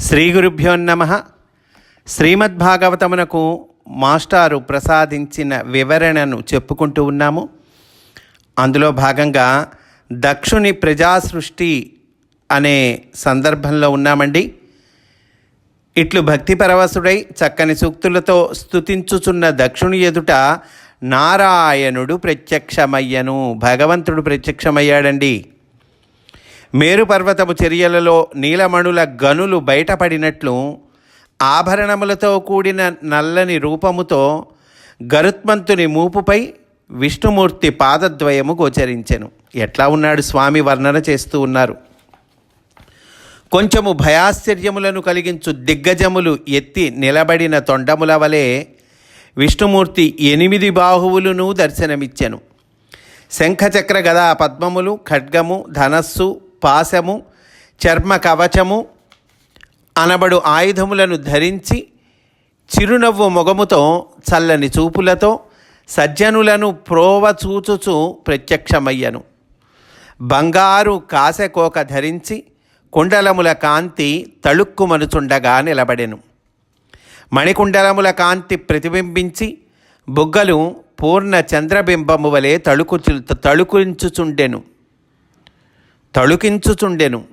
శ్రీ గురుభ్యో నమ. శ్రీమద్భాగవతమునకు మాస్టారు ప్రసాదించిన వివరణను చెప్పుకుంటూ ఉన్నాము. అందులో భాగంగా దక్షుని ప్రజాసృష్టి అనే సందర్భంలో ఉన్నామండి. ఇట్లు భక్తి పరవశుడై చక్కని సూక్తులతో స్తుతించుచున్న దక్షుని ఎదుట నారాయణుడు ప్రత్యక్షమయ్యను భగవంతుడు ప్రత్యక్షమయ్యాడండి. మేరు పర్వతము చర్యలలో నీలమణుల గనులు బయటపడినట్లు ఆభరణములతో కూడిన నల్లని రూపముతో గరుత్మంతుని మూపుపై విష్ణుమూర్తి పాదద్వయము గోచరించెను. ఎట్లా ఉన్నాడు స్వామి వర్ణన చేస్తూ ఉన్నారు. కొంచెము భయాశ్చర్యములను కలిగించు దిగ్గజములు ఎత్తి నిలబడిన తొండముల వలె విష్ణుమూర్తి ఎనిమిది బాహువులను దర్శనమిచ్చెను. శంఖచక్ర గదా పద్మములు ఖడ్గము ధనస్సు పాశము చర్మ కవచము అనబడు ఆయుధములను ధరించి చిరునవ్వు మొగముతో చల్లని చూపులతో సజ్జనులను ప్రోవ చూచుచు ప్రత్యక్షమయ్యను. బంగారు కాసెకోక ధరించి కుండలముల కాంతి తళుక్కుమనుచుండగా నిలబడెను. మణికుండలముల కాంతి ప్రతిబింబించి బుగ్గలు పూర్ణ చంద్రబింబము వలె తళుకు తళుకుంచుచుండెను తళుకించుచుండెను.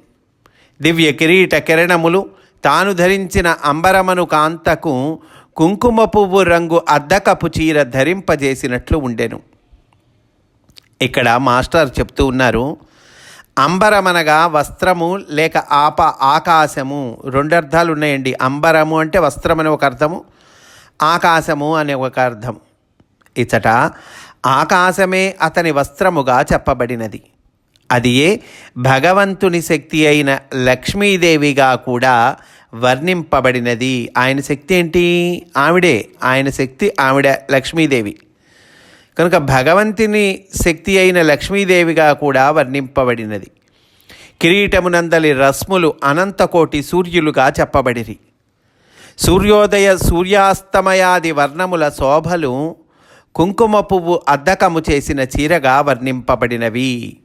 దివ్య కిరీట కిరణములు తాను ధరించిన అంబరమను కాంతకు కుంకుమ పువ్వు రంగు అద్దకపు చీర ధరింపజేసినట్లు ఉండెను. ఇక్కడ మాస్టర్ చెప్తూ ఉన్నారు అంబరమనగా వస్త్రము లేక ఆప ఆకాశము రెండు అర్థాలు ఉన్నాయండి అంబరము అంటే వస్త్రం అనే ఒక అర్థము ఆకాశము అనే ఒక అర్థం. ఇచ్చట ఆకాశమే అతని వస్త్రముగా చెప్పబడినది. అది ఏ భగవంతుని శక్తి అయిన లక్ష్మీదేవిగా కూడా వర్ణింపబడినది. ఆయన శక్తి ఏంటి? ఆవిడే. ఆయన శక్తి ఆవిడ లక్ష్మీదేవి. కనుక భగవంతుని శక్తి అయిన లక్ష్మీదేవిగా కూడా వర్ణింపబడినది. కిరీటమునందలి రస్ములు అనంతకోటి సూర్యులుగా చెప్పబడిరి. సూర్యోదయ సూర్యాస్తమయాది వర్ణముల శోభలు కుంకుమ పువ్వు అద్దకము చేసిన చీరగా వర్ణింపబడినవి.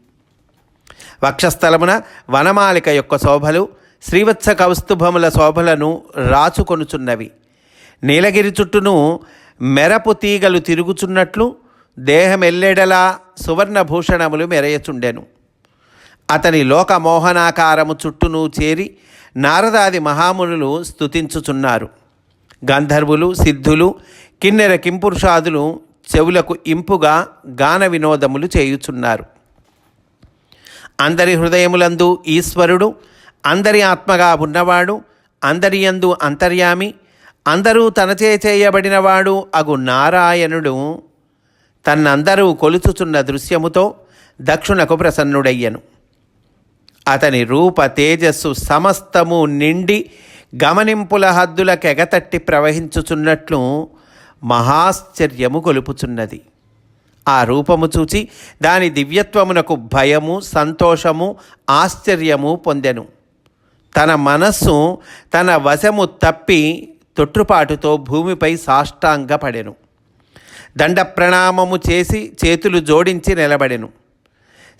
వక్షస్థలమున వనమాలిక యొక్క శోభలు శ్రీవత్స కౌస్తుభముల శోభలను రాచుకొనుచున్నవి. నీలగిరి చుట్టూను మెరపు తీగలు తిరుగుచున్నట్లు దేహమెల్లెడలా సువర్ణభూషణములు మెరయచుండెను. అతని లోకమోహనాకారము చుట్టూను చేరి నారదాది మహామునులు స్తుతించుచున్నారు. గంధర్వులు సిద్ధులు కిన్నెర కింపురుషాదులు చెవులకు ఇంపుగా గాన వినోదములు చేయుచున్నారు. అందరి హృదయములందు ఈశ్వరుడు అందరి ఆత్మగా ఉన్నవాడు అందరి యందు అంతర్యామి అందరూ తనచే చేయబడినవాడు అగు నారాయణుడు. తన్నందరూ కొలుచుచున్న దృశ్యముతో దక్షుణకు ప్రసన్నుడయ్యను. అతని రూప తేజస్సు సమస్తము నిండి గమనింపుల హద్దులకెగతట్టి ప్రవహించుచున్నట్లు మహాశ్చర్యము కొలుపుచున్నది. ఆ రూపము చూచి దాని దివ్యత్వమునకు భయము సంతోషము ఆశ్చర్యము పొందెను. తన మనస్సు తన వశము తప్పి తొట్టుపాటుతో భూమిపై సాష్టాంగపడెను. దండ ప్రణామము చేసి చేతులు జోడించి నిలబడెను.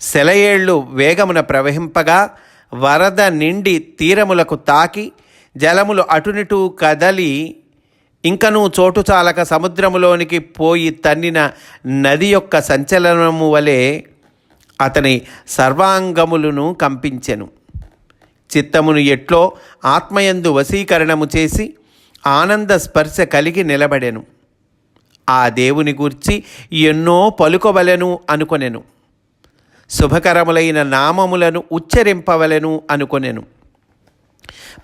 సెలయేళ్ళు వేగమున ప్రవహింపగా వరద నిండి తీరములకు తాకి జలములు అటునిటూ కదలి ఇంకనూ చోటు చాలక సముద్రములోనికి పోయి తన్నిన నది యొక్క సంచలనము వలె అతని సర్వాంగములను కంపించెను. చిత్తమును ఎట్లో ఆత్మయందు వశీకరణము చేసి ఆనంద స్పర్శ కలిగి నిలబడెను. ఆ దేవుని గూర్చి ఎన్నో పలుకవలెను అనుకొనెను. శుభకరములైన నామములను ఉచ్చరింపవలెను అనుకొనెను.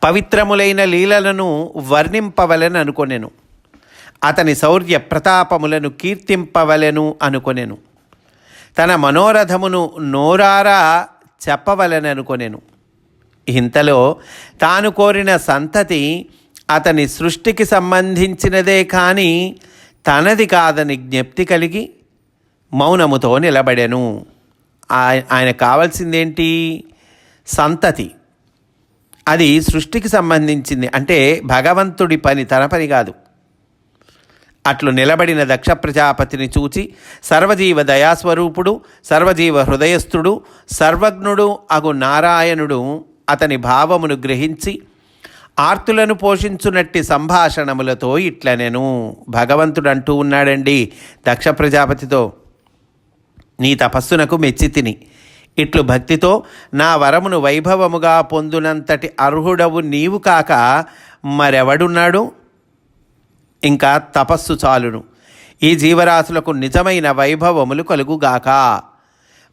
పవిత్రములైన లీలలను వర్ణింపవలెను అనుకొనెను. అతని శౌర్య ప్రతాపములను కీర్తింపవలెను అనుకొనెను. తన మనోరథమును నోరారా చెప్పవలెననుకొనెను ఇంతలో తాను కోరిన సంతతి అతని సృష్టికి సంబంధించినదే కానీ తనది కాదని జ్ఞప్తి కలిగి మౌనముతో నిలబడెను. ఆయన కావాల్సిందేంటి? సంతతి. అది సృష్టికి సంబంధించింది. అంటే భగవంతుడి పని తన పని కాదు. అట్లు నిలబడిన దక్ష ప్రజాపతిని చూచి సర్వజీవ దయాస్వరూపుడు సర్వజీవ హృదయస్థుడు సర్వజ్ఞుడు అగు నారాయణుడు అతని భావమును గ్రహించి ఆర్తులను పోషించునట్టి సంభాషణములతో ఇట్ల నేను భగవంతుడు అంటూ ఉన్నాడండి దక్ష ప్రజాపతితో నీ తపస్సునకు మెచ్చి తిని ఇట్లు భక్తితో నా వరమును వైభవముగా పొందునంతటి అర్హుడవు నీవు కాక మరెవడున్నాడు? ఇంకా తపస్సు చాలును. ఈ జీవరాశులకు నిజమైన వైభవములు కలుగుగాక.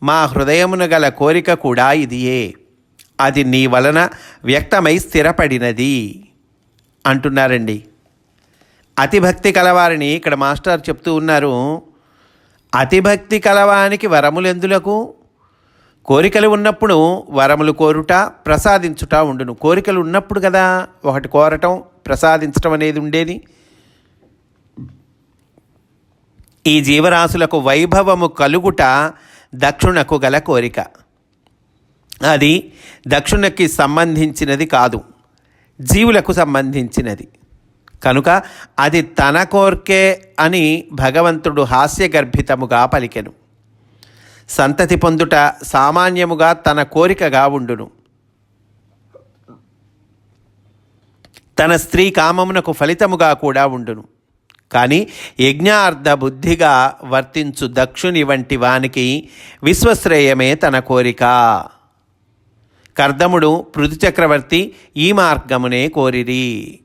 మా హృదయమున గల కోరిక కూడా ఇదియే. అది నీ వలన వ్యక్తమై స్థిరపడినది. అంటున్నారండి. అతిభక్తి కలవారిని ఇక్కడ మాస్టర్ చెప్తూ ఉన్నారు. అతిభక్తి కలవానికి వరములెందులకు? కోరికలు ఉన్నప్పుడు వరములు కోరుట ప్రసాదించుట ఉండును. కోరికలు ఉన్నప్పుడు కదా ఒకటి కోరటం ప్రసాదించటం అనేది ఉండేది. ఈ జీవరాశులకు వైభవము కలుగుట దక్షుణకు గల కోరిక. అది దక్షుణకి సంబంధించినది కాదు జీవులకు సంబంధించినది. కనుక అది తన కోర్కే అని భగవంతుడు హాస్యగర్భితముగా పలికెను. సంతతి పొందుట సామాన్యముగా తన కోరికగా ఉండును. తన స్త్రీ కామమునకు ఫలితముగా కూడా ఉండును. కానీ యజ్ఞార్థ బుద్ధిగా వర్తించు దక్షుని వంటి వానికి విశ్వశ్రేయమే తన కోరిక. కర్దముడు పృథు చక్రవర్తి ఈ మార్గమునే కోరిరి.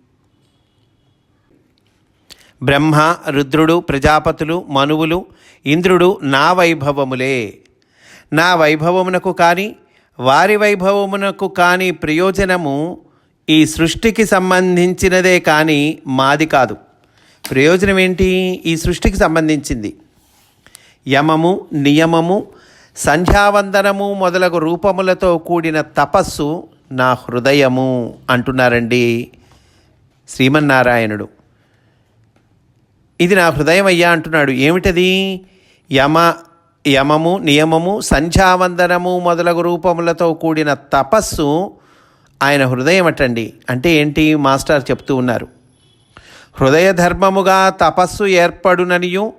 బ్రహ్మ రుద్రుడు ప్రజాపతులు మనువులు ఇంద్రుడు నా వైభవములే. నా వైభవమునకు కానీ వారి వైభవమునకు కానీ ప్రయోజనము ఈ సృష్టికి సంబంధించినదే కానీ మాది కాదు. ప్రయోజనం ఏంటి ఈ సృష్టికి సంబంధించింది. యమము నియమము సంధ్యావందనము మొదలగు రూపములతో కూడిన తపస్సు నా హృదయము అంటున్నారండి శ్రీమన్నారాయణుడు. ఇది నా హృదయం అయ్యా అంటున్నాడు. ఏమిటది? యమ యమము నియమము సంధ్యావందనము మొదలగు రూపములతో కూడిన తపస్సు ఆయన హృదయం అటండి అంటే ఏంటి? మాస్టర్ చెప్తూ ఉన్నారు. హృదయ ధర్మముగా తపస్సు ఏర్పడుననియు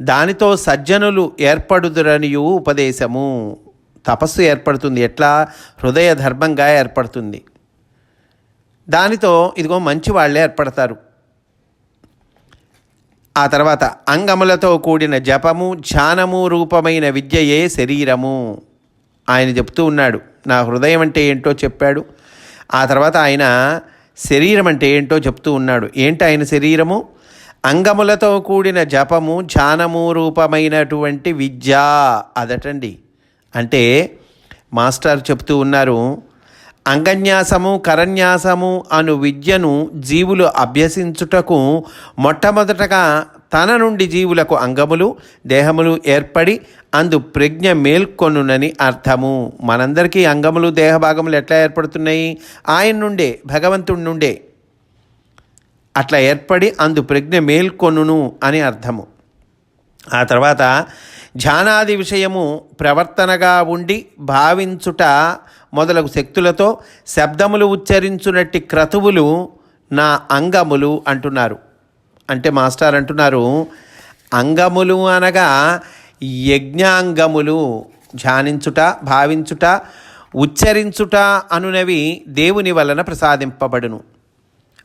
దానితో సజ్జనులు ఏర్పడుదురనియు ఉపదేశము. తపస్సు ఏర్పడుతుంది. ఎట్లా? హృదయ ధర్మంగా ఏర్పడుతుంది. దానితో ఇదిగో మంచి వాళ్ళే ఏర్పడతారు. ఆ తర్వాత అంగములతో కూడిన జపము ధ్యానము రూపమైన విద్యయే శరీరము. ఆయన చెప్తూ ఉన్నాడు నా హృదయం అంటే ఏంటో చెప్పాడు. ఆ తర్వాత ఆయన శరీరం అంటే ఏంటో చెప్తూ ఉన్నాడు. ఏంటి ఆయన శరీరము? అంగములతో కూడిన జపము ధ్యానము రూపమైనటువంటి విద్య. అదటండి. అంటే మాస్టర్ చెప్తూ ఉన్నారు అంగన్యాసము కరన్యాసము అను విద్యను జీవులు అభ్యసించుటకు మొట్టమొదటగా తన నుండి జీవులకు అంగములు దేహములు ఏర్పడి అందు ప్రజ్ఞ మేల్కొనునని అర్థము. మనందరికీ అంగములు దేహభాగములు ఎట్లా ఏర్పడుతున్నాయి? ఆయన నుండే భగవంతుడి నుండే. అట్లా ఏర్పడి అందు ప్రజ్ఞ మేల్కొనును అని అర్థము. ఆ తర్వాత ధ్యానాది విషయము ప్రవర్తనగా ఉండి భావించుట మొదలగు శక్తులతో శబ్దములు ఉచ్చరించునట్టి క్రతువులు నా అంగములు అంటున్నారు. అంటే మాస్టర్ అంటున్నారు అంగములు అనగా యజ్ఞాంగములు ధ్యానించుట భావించుట ఉచ్చరించుట అనునవి దేవుని వలన ప్రసాదింపబడును.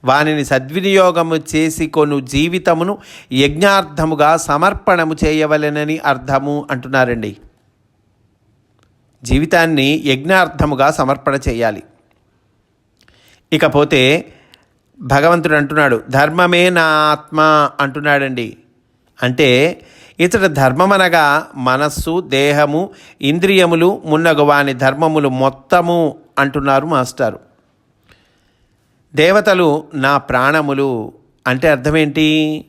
వానిని సద్వినియోగము చేసి కొను జీవితమును యజ్ఞార్థముగా సమర్పణము చేయవలెనని అర్థము అంటున్నారండి. జీవితాన్ని యజ్ఞార్థముగా సమర్పణ చేయాలి. ఇకపోతే భగవంతుడు అంటున్నాడు ధర్మమే నా ఆత్మ అంటున్నాడండి. అంటే ఇతడు ధర్మమనగా మనస్సు దేహము ఇంద్రియములు మున్నగు వాని ధర్మములు మొత్తము అంటున్నారు మాస్టారు. దేవతలు నా ప్రాణములు అంటే అర్థమేంటి?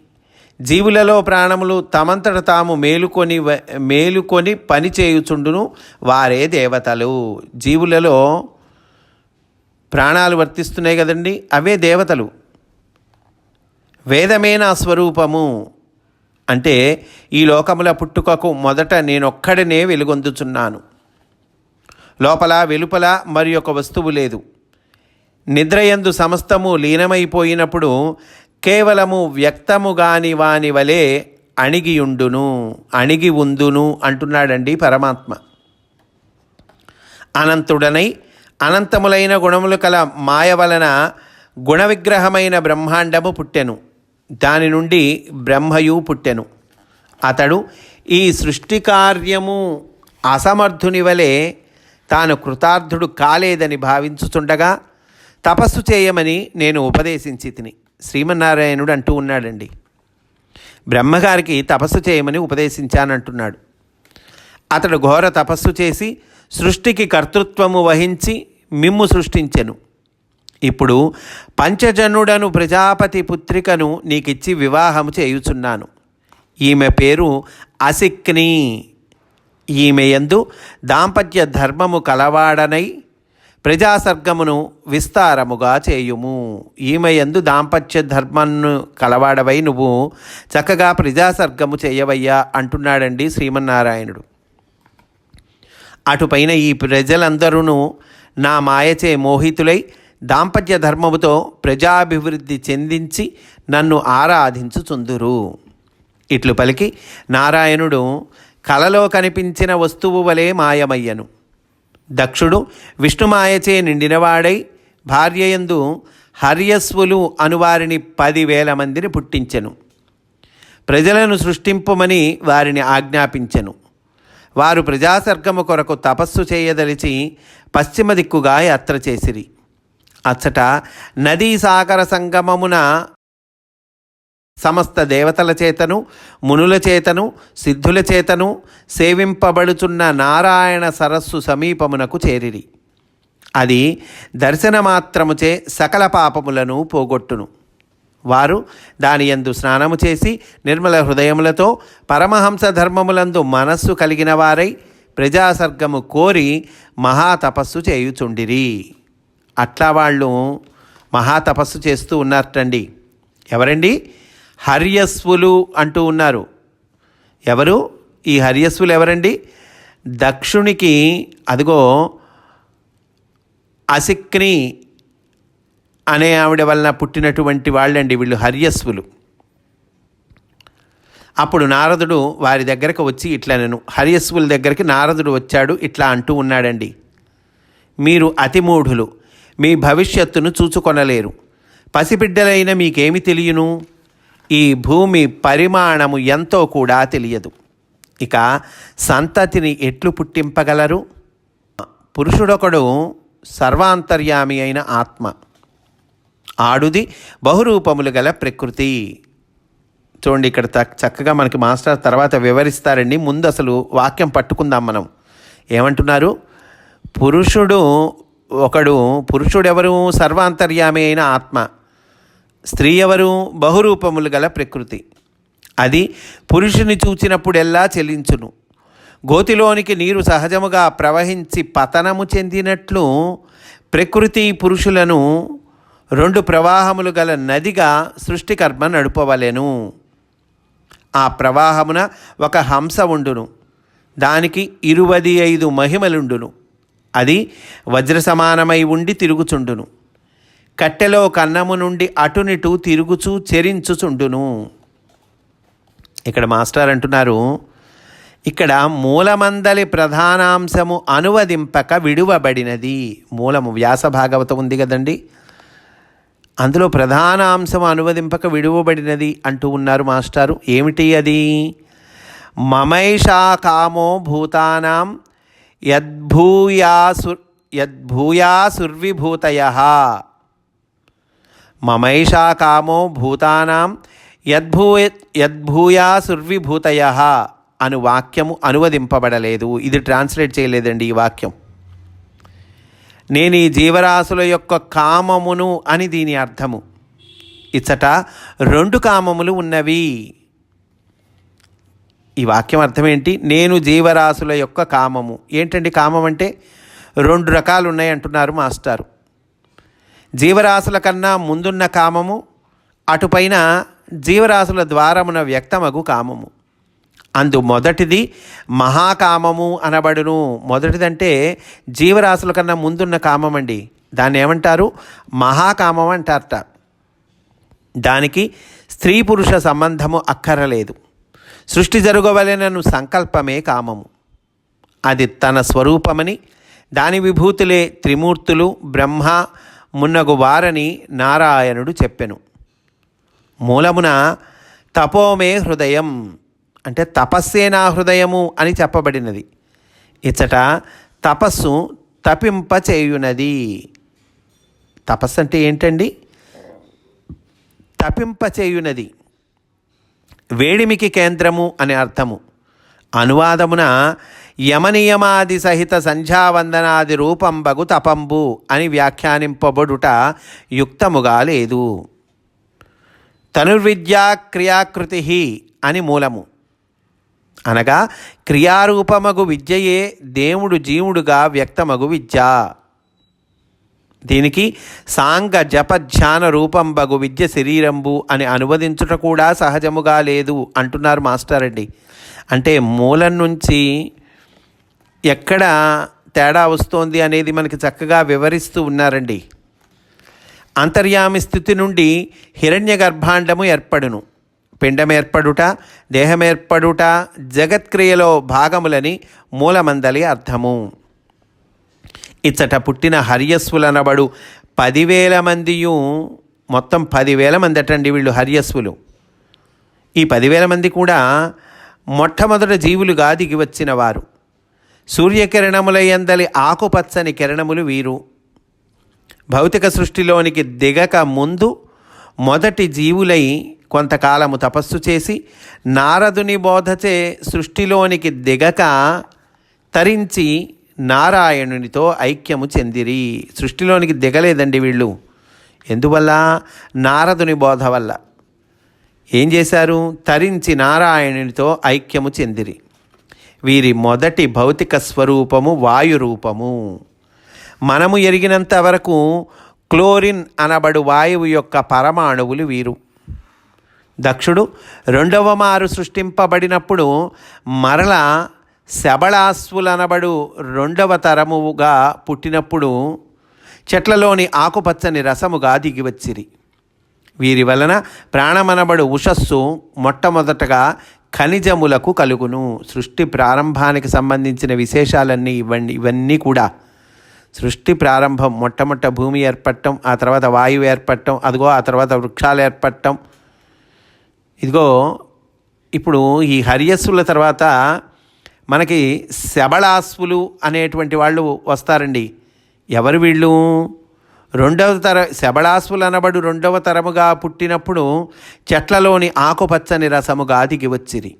జీవులలో ప్రాణములు తమంతట తాము మేలుకొని మేలుకొని పని చేయుచుండును వారే దేవతలు. జీవులలో ప్రాణాలు వర్తిస్తున్నాయి కదండి అవే దేవతలు. వేదమే నా స్వరూపము? అంటే ఈ లోకముల పుట్టుకకు మొదట నేనొక్కడనే వెలుగొందుచున్నాను. లోపల వెలుపల మరి ఒక వస్తువు లేదు. నిద్రయందు సమస్తము లీనమైపోయినప్పుడు కేవలము వ్యక్తముగాని వాని వలె అణిగియుండును అణిగి ఉందును అంటున్నాడండి పరమాత్మ. అనంతుడనై అనంతములైన గుణములు కల మాయ వలన గుణ విగ్రహమైన బ్రహ్మాండము పుట్టెను. దాని నుండి బ్రహ్మయు పుట్టెను. అతడు ఈ సృష్టి కార్యము అసమర్థుని వలె తాను కృతార్థుడు కాలేదని భావించుతుండగా తపస్సు చేయమని నేను ఉపదేశించి తిని శ్రీమన్నారాయణుడు అంటూ ఉన్నాడండి. బ్రహ్మగారికి తపస్సు చేయమని ఉపదేశించానంటున్నాడు. అతడు ఘోర తపస్సు చేసి సృష్టికి కర్తృత్వము వహించి మిమ్ము సృష్టించెను. ఇప్పుడు పంచజనుడను ప్రజాపతి పుత్రికను నీకిచ్చి వివాహము చేయుచున్నాను. ఈమె పేరు అసిక్ని. ఈమె యందు దాంపత్య ధర్మము కలవాడనై ప్రజాసర్గమును విస్తారముగా చేయుము. ఈమె యందు దాంపత్య ధర్మాన్ని కలవాడవై నువ్వు చక్కగా ప్రజాసర్గము చేయవయ్యా అంటున్నాడండి శ్రీమన్నారాయణుడు. అటుపైన ఈ ప్రజలందరూ నా మాయచే మోహితులై దాంపత్య ధర్మముతో ప్రజాభివృద్ధి చెందించి నన్ను ఆరాధించుచుందురు. ఇట్లు పలికి నారాయణుడు కలలో కనిపించిన వస్తువు వలె మాయమయ్యను. దక్షుడు విష్ణుమాయచే నిండినవాడై భార్యయందు హర్యస్వులు అనువారిని పదివేల మందిని పుట్టించెను. ప్రజలను సృష్టింపుమని వారిని ఆజ్ఞాపించెను. వారు ప్రజాసర్గము కొరకు తపస్సు చేయదలిచి పశ్చిమ దిక్కుగా యాత్ర చేసిరి. అచ్చట నదీ సాగర సంగమమున సమస్త దేవతల చేతను మునుల చేతను సిద్ధుల చేతను సేవింపబడుచున్న నారాయణ సరస్సు సమీపమునకు చేరిరి. అది దర్శనమాత్రముచే సకల పాపములను పోగొట్టును. వారు దాని యందు స్నానము చేసి నిర్మల హృదయములతో పరమహంస ధర్మములందు మనస్సు కలిగిన వారై ప్రజాసర్గము కోరి మహాతపస్సు చేయుచుండిరి. అట్లా వాళ్ళు మహాతపస్సు చేస్తూ ఉన్నారటండి. ఎవరండి? హర్యస్వులు అంటూ ఉన్నారు. ఎవరు? ఈ హర్యస్వులు ఎవరండి? దక్షునికి అదిగో అసిక్ని అనే ఆవిడ వలన పుట్టినటువంటి వాళ్ళండి వీళ్ళు హర్యస్వులు. అప్పుడు నారదుడు వారి దగ్గరకు వచ్చి ఇట్లా నేను హర్యస్వుల దగ్గరికి నారదుడు వచ్చాడు ఇట్లా అంటూ ఉన్నాడండి. మీరు అతిమూఢులు మీ భవిష్యత్తును చూచుకొనలేరు. పసిబిడ్డలైన మీకేమి తెలియను? ఈ భూమి పరిమాణము ఎంతో కూడా తెలియదు. ఇక సంతతిని ఎట్లు పుట్టింపగలరు? పురుషుడొకడు సర్వాంతర్యామి అయిన ఆత్మ. ఆడుది బహురూపములు గల ప్రకృతి. చూడండి ఇక్కడ చక్కగా మనకి మాస్టర్ తర్వాత వివరిస్తారండి. ముందు అసలు వాక్యం పట్టుకుందాం మనం. ఏమంటున్నారు? పురుషుడు ఒకడు పురుషుడెవరు? సర్వాంతర్యామి అయిన ఆత్మ. స్త్రీ ఎవరు బహురూపములు గల ప్రకృతి. అది పురుషుని చూచినప్పుడెల్లా చెలించును. గోతిలోనికి నీరు సహజముగా ప్రవహించి పతనము చెందినట్లు ప్రకృతి పురుషులను రెండు ప్రవాహములు గల నదిగా సృష్టికర్మ నడుపవలెను. ఆ ప్రవాహమున ఒక హంస ఉండును. దానికి ఇరువది ఐదు మహిమలుండును. అది వజ్ర సమానమై ఉండి తిరుగుచుండును. కట్టెలో కన్నము నుండి అటునిటు తిరుగుచూ చెరించుచుండును. ఇక్కడ మాస్టర్ అంటున్నారు ఇక్కడ మూలమందలి ప్రధానాంశము అనువదింపక విడువబడినది. మూలము వ్యాస భాగవతం ఉంది కదండి. అందులో ప్రధాన అంశం అనువదింపక విడువబడినది అంటూ ఉన్నారు మాస్టారు. ఏమిటి అది? మమైషా కామో భూతానాం యద్భూయాసు యద్భూయాసుర్విభూతయ. మమైషా కామో భూతానాం యద్భూ యద్భూయాసుర్విభూతయ అను వాక్యము అనువదింపబడలేదు. ఇది ట్రాన్స్లేట్ చేయలేదండి ఈ వాక్యం. నేను ఈ జీవరాశుల యొక్క కామమును అని దీని అర్థము. ఇచ్చట రెండు కామములు ఉన్నవి. ఈ వాక్యం అర్థం ఏంటి నేను జీవరాశుల యొక్క కామము. ఏంటండి కామం అంటే? రెండు రకాలు ఉన్నాయి అంటున్నారు మాస్టారు. జీవరాశుల కన్నా ముందున్న కామము అటుపైన జీవరాశుల ద్వారమున వ్యక్తమగు కామము. అందు మొదటిది మహాకామము అనబడును. మొదటిదంటే జీవరాశుల కన్నా ముందున్న కామం అండి దాన్ని ఏమంటారు? మహాకామం అంటారట. దానికి స్త్రీ పురుష సంబంధము అక్కరలేదు. సృష్టి జరగవలెనను సంకల్పమే కామము. అది తన స్వరూపమని దాని విభూతులే త్రిమూర్తులు బ్రహ్మ మున్నగు వారని నారాయణుడు చెప్పెను. మూలమున తపోమే హృదయం అంటే తపస్సే నా హృదయము అని చెప్పబడినది. ఇచ్చట తపస్సు తపింపచేయునది. తపస్సు అంటే ఏంటండి? తపింపచేయునది. వేడిమికి కేంద్రము అనే అర్థము. అనువాదమున యమనియమాది సహిత సంధ్యావందనాది రూపంబగు తపంబు అని వ్యాఖ్యానింపబడుట యుక్తముగా లేదు. తనుర్విద్యా క్రియాకృతి అని మూలము. అనగా క్రియారూపమగు విద్యయే దేవుడు జీవుడుగా వ్యక్తమగు విద్య. దీనికి సాంగ జప ధ్యాన రూపం బగు విద్య శరీరంబు అని అనువదించుట కూడా సహజముగా లేదు అంటున్నారు మాస్టర్ రెడ్డి అంటే మూలం నుంచి ఎక్కడ తేడా వస్తోంది అనేది మనకి చక్కగా వివరిస్తూ ఉన్నారండి. అంతర్యామి స్థితి నుండి హిరణ్య గర్భాండము ఏర్పడును. పిండం ఏర్పడుట దేహమేర్పడుట జగత్క్రియలో భాగములని మూలమందలి అర్థము. ఇచ్చట పుట్టిన హర్యస్వులనబడు పదివేల మందియు మొత్తం పదివేల మంది అటండి వీళ్ళు హర్యస్వులు ఈ పదివేల మంది కూడా మొట్టమొదట జీవులుగా దిగి వచ్చిన వారు. సూర్యకిరణములయందలి ఆకుపచ్చని కిరణములు వీరు. భౌతిక సృష్టిలోనికి దిగక ముందు మొదటి జీవులై కొంతకాలము తపస్సు చేసి నారదుని బోధచే సృష్టిలోనికి దిగక తరించి నారాయణునితో ఐక్యము చెందిరి. సృష్టిలోనికి దిగలేదండి వీళ్ళు. ఎందువల్ల? నారదుని బోధ వల్ల. ఏం చేశారు? తరించి నారాయణునితో ఐక్యము చెందిరి. వీరి మొదటి భౌతిక స్వరూపము వాయు రూపము మనము ఎరిగినంత వరకు క్లోరిన్ అనబడు వాయువు యొక్క పరమాణువులు వీరు. దక్షుడు రెండవ మారు సృష్టింపబడినప్పుడు మరల శబళాస్వులనబడు రెండవ తరముగా పుట్టినప్పుడు చెట్లలోని ఆకుపచ్చని రసముగా దిగివచ్చిరి వీరి వలన ప్రాణమనబడు ఉషస్సు మొట్టమొదటగా ఖనిజములకు కలుగును. సృష్టి ప్రారంభానికి సంబంధించిన విశేషాలన్నీ ఇవ్వండి. ఇవన్నీ కూడా సృష్టి ప్రారంభం మొట్టమొట్ట భూమి ఏర్పడటం ఆ తర్వాత వాయువు ఏర్పడటం అదిగో ఆ తర్వాత వృక్షాలు ఏర్పడటం. ఇదిగో ఇప్పుడు ఈ హరియస్సుల తర్వాత మనకి శబళాస్వులు అనేటువంటి వాళ్ళు వస్తారండి. ఎవరు వీళ్ళు? రెండవ తర శబళాసులు అనబడు రెండవ తరముగా పుట్టినప్పుడు చెట్లలోని ఆకుపచ్చని రసముగా గాదికి వచ్చిరి.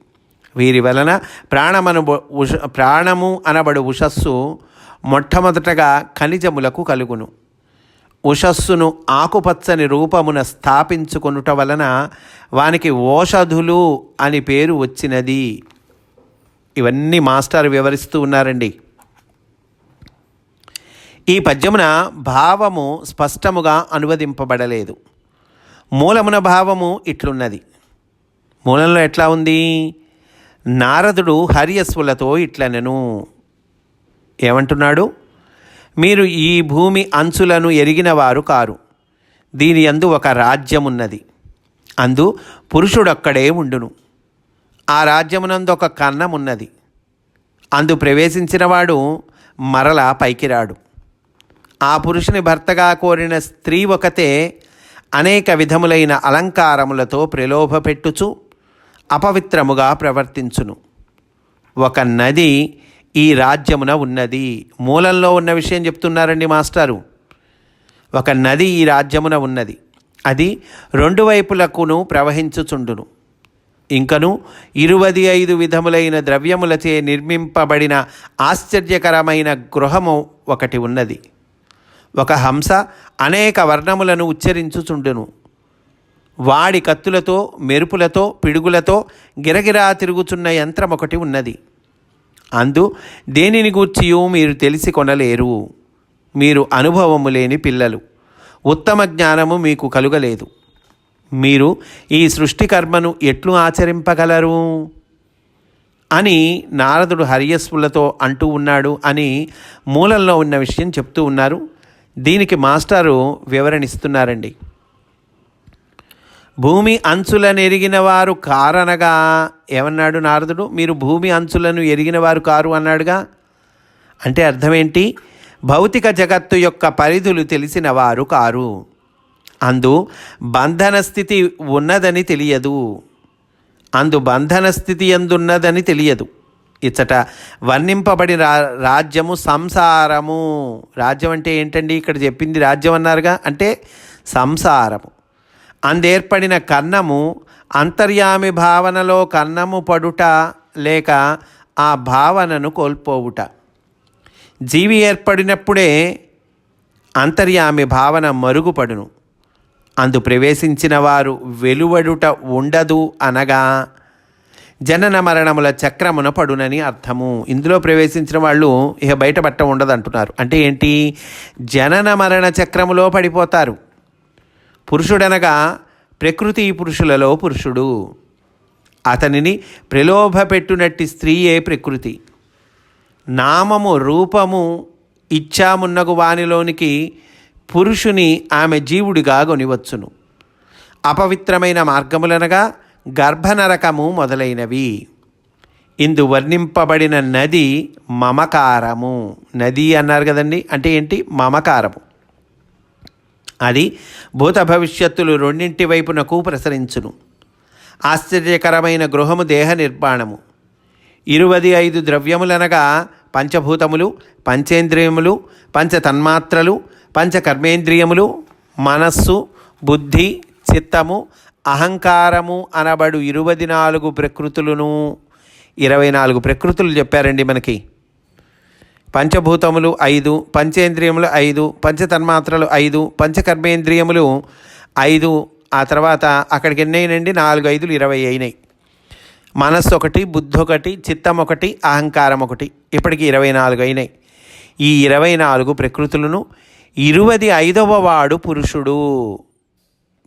వీరి వలన ప్రాణమను ఉష ప్రాణము అనబడు ఉషస్సు మొట్టమొదటగా ఖనిజములకు కలుగును. ఉషస్సును ఆకుపచ్చని రూపమున స్థాపించుకొనుట వలన వానికి ఓషధులు అని పేరు వచ్చినది. ఇవన్నీ మాస్టర్ వివరిస్తూ ఉన్నారండి. ఈ పద్యమున భావము స్పష్టముగా అనువదింపబడలేదు. మూలమున భావము ఇట్లున్నది. మూలంలో ఎట్లా ఉంది? నారదుడు హరియస్వులతో ఇట్లనెను. ఏమంటున్నాడు? మీరు ఈ భూమి అంచులను ఎరిగిన వారు కారు. దీని అందు ఒక రాజ్యమున్నది. అందు పురుషుడొక్కడే ఉండును. ఆ రాజ్యమునందు ఒక కన్నమున్నది అందు ప్రవేశించినవాడు మరలా పైకి రాడు. ఆ పురుషుని భర్తగా కోరిన స్త్రీ ఒకతే అనేక విధములైన అలంకారములతో ప్రలోభపెట్టుచు అపవిత్రముగా ప్రవర్తించును. ఒక నది ఈ రాజ్యమున ఉన్నది. మూలంలో ఉన్న విషయం చెప్తున్నారండి మాస్టారు. ఒక నది ఈ రాజ్యమున ఉన్నది. అది రెండు వైపులకును ప్రవహించుచుండును. ఇంకను ఇరువది ఐదు విధములైన ద్రవ్యములచే నిర్మింపబడిన ఆశ్చర్యకరమైన గృహము ఒకటి ఉన్నది. ఒక హంస అనేక వర్ణములను ఉచ్చరించుచుండెను. వాడి కత్తులతో మెరుపులతో పిడుగులతో గిరగిరా తిరుగుచున్న యంత్రం ఒకటి ఉన్నది. అందు దేనిని గూర్చియో మీరు తెలిసి కొనలేరు. మీరు అనుభవము లేని పిల్లలు. ఉత్తమ జ్ఞానము మీకు కలుగలేదు. మీరు ఈ సృష్టికర్మను ఎట్లు ఆచరింపగలరు? అని నారదుడు హరియస్సులతో అంటూ ఉన్నాడు అని మూలంలో ఉన్న విషయం చెప్తూ ఉన్నారు. దీనికి మాస్టారు వివరణిస్తున్నారండి భూమి అంచులను ఎరిగిన వారు కారనగా ఏమన్నాడు నారదుడు? మీరు భూమి అంచులను ఎరిగిన వారు కారు అన్నాడుగా? అంటే అర్థమేంటి? భౌతిక జగత్తు యొక్క పరిధులు తెలిసిన వారు కారు. అందు బంధన స్థితి ఉన్నదని తెలియదు. అందు బంధన స్థితి ఎందున్నదని తెలియదు. ఇచ్చట వర్ణింపబడిన రా రాజ్యము సంసారము. రాజ్యం అంటే ఏంటండి? ఇక్కడ చెప్పింది రాజ్యం అన్నారుగా? అంటే సంసారము. అందేర్పడిన కన్నము అంతర్యామి భావనలో కన్నము పడుట లేక ఆ భావనను కోల్పోవుట. జీవి ఏర్పడినప్పుడే అంతర్యామి భావన మరుగుపడును. అందు ప్రవేశించిన వారు వెలువడుట ఉండదు అనగా జనన మరణముల చక్రమున పడునని అర్థము. ఇందులో ప్రవేశించిన వాళ్ళు ఇక బయటపట్ట ఉండదు అంటున్నారు అంటే ఏంటి? జనన మరణ చక్రములో పడిపోతారు. పురుషుడనగా ప్రకృతి పురుషులలో పురుషుడు. అతనిని ప్రలోభపెట్టునట్టి స్త్రీయే ప్రకృతి. నామము రూపము ఇచ్చామున్నగు వానిలోనికి పురుషుని ఆమె జీవుడిగా కొనివచ్చును అపవిత్రమైన మార్గములనగా గర్భనరకము మొదలైనవి. ఇందు వర్ణింపబడిన నది మమకారము. నది అన్నారు కదండి అంటే ఏంటి? మమకారము. అది భూత భవిష్యత్తులు రెండింటి వైపునకు ప్రసరించును. ఆశ్చర్యకరమైన గృహము దేహ నిర్మాణము. ఇరువది ఐదు ద్రవ్యములనగా పంచభూతములు పంచేంద్రియములు పంచతన్మాత్రలు పంచకర్మేంద్రియములు మనస్సు బుద్ధి చిత్తము అహంకారము అనబడు ఇరువది నాలుగు ప్రకృతులను ఇరవై నాలుగు ప్రకృతులు చెప్పారండి మనకి. పంచభూతములు ఐదు పంచేంద్రియములు ఐదు పంచతన్మాత్రలు ఐదు పంచకర్మేంద్రియములు ఐదు ఆ తర్వాత అక్కడికి ఎన్నైనండి నాలుగు ఐదులు ఇరవై అయినాయి. మనస్సు ఒకటి బుద్ధి ఒకటి చిత్తం ఒకటి అహంకారం ఒకటి ఇప్పటికి ఇరవై నాలుగు అయినాయి. ఈ ఇరవై నాలుగు ప్రకృతులను ఇరువది ఐదవ వాడు పురుషుడు.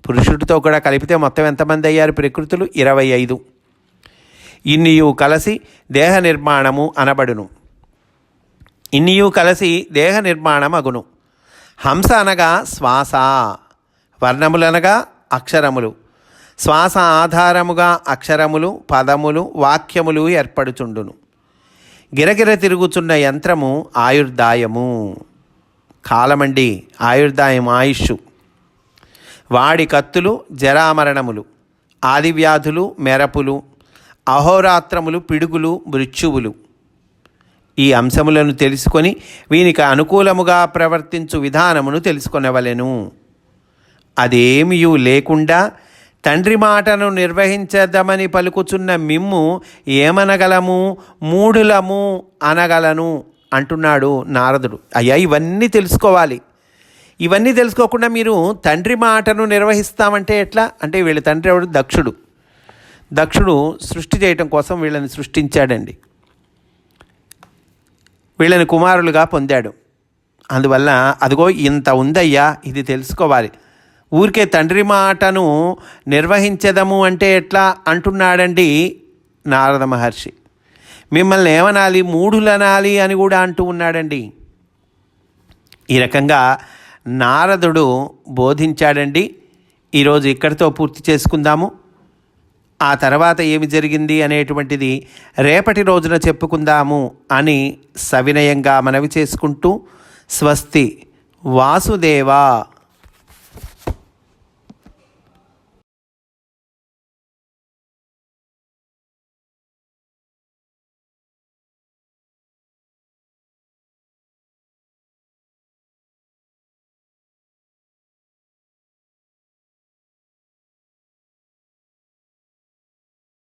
పురుషుడితో కూడా కలిపితే మొత్తం ఎంతమంది అయ్యారు ప్రకృతులు? ఇరవై ఐదు. ఇన్నియు కలిసి దేహ నిర్మాణము అనబడును. ఇన్నియు కలిసి దేహ నిర్మాణం అగును హంస అనగా శ్వాస వర్ణములనగా అక్షరములు. శ్వాస ఆధారముగా అక్షరములు పదములు వాక్యములు ఏర్పడుచుండును. గిరగిర తిరుగుచున్న యంత్రము ఆయుర్దాయము. కాలమండి ఆయుర్దాయం ఆయుష్ వాడి కత్తులు జరామరణములు ఆదివ్యాధులు మెరపులు అహోరాత్రములు పిడుగులు మృత్యువులు. ఈ అంశములను తెలుసుకొని వీనికి అనుకూలముగా ప్రవర్తించు విధానమును తెలుసుకొనవలెను. అదేమియూ లేకుండా తండ్రి మాటను నిర్వహించదమని పలుకుచున్న మిమ్ము ఏమనగలము? మూఢులము అనగలను అంటున్నాడు నారదుడు. అయ్యా ఇవన్నీ తెలుసుకోవాలి. ఇవన్నీ తెలుసుకోకుండా మీరు తండ్రి మాటను నిర్వహిస్తామంటే ఎట్లా? అంటే వీళ్ళ తండ్రి ఎవడు? దక్షుడు. దక్షుడు సృష్టి చేయటం కోసం వీళ్ళని సృష్టించాడండి. వీళ్ళని కుమారులుగా పొందాడు. అందువల్ల అదిగో ఇంత ఉందయ్యా ఇది తెలుసుకోవాలి. ఊరికే తండ్రి మాటను నిర్వహించదము అంటే ఎట్లా అంటున్నాడండి నారద మహర్షి. మిమ్మల్ని ఏమనాలి? మూఢులనాలి అని కూడా అంటూ ఉన్నాడండి. ఈ రకంగా నారదుడు బోధించాడండి. ఈరోజు ఇక్కడితో పూర్తి చేసుకుందాము. ఆ తర్వాత ఏమి జరిగింది అనేటువంటిది రేపటి రోజున చెప్పుకుందాము అని సవినయంగా మనవి చేసుకుంటూ స్వస్తి వాసుదేవా.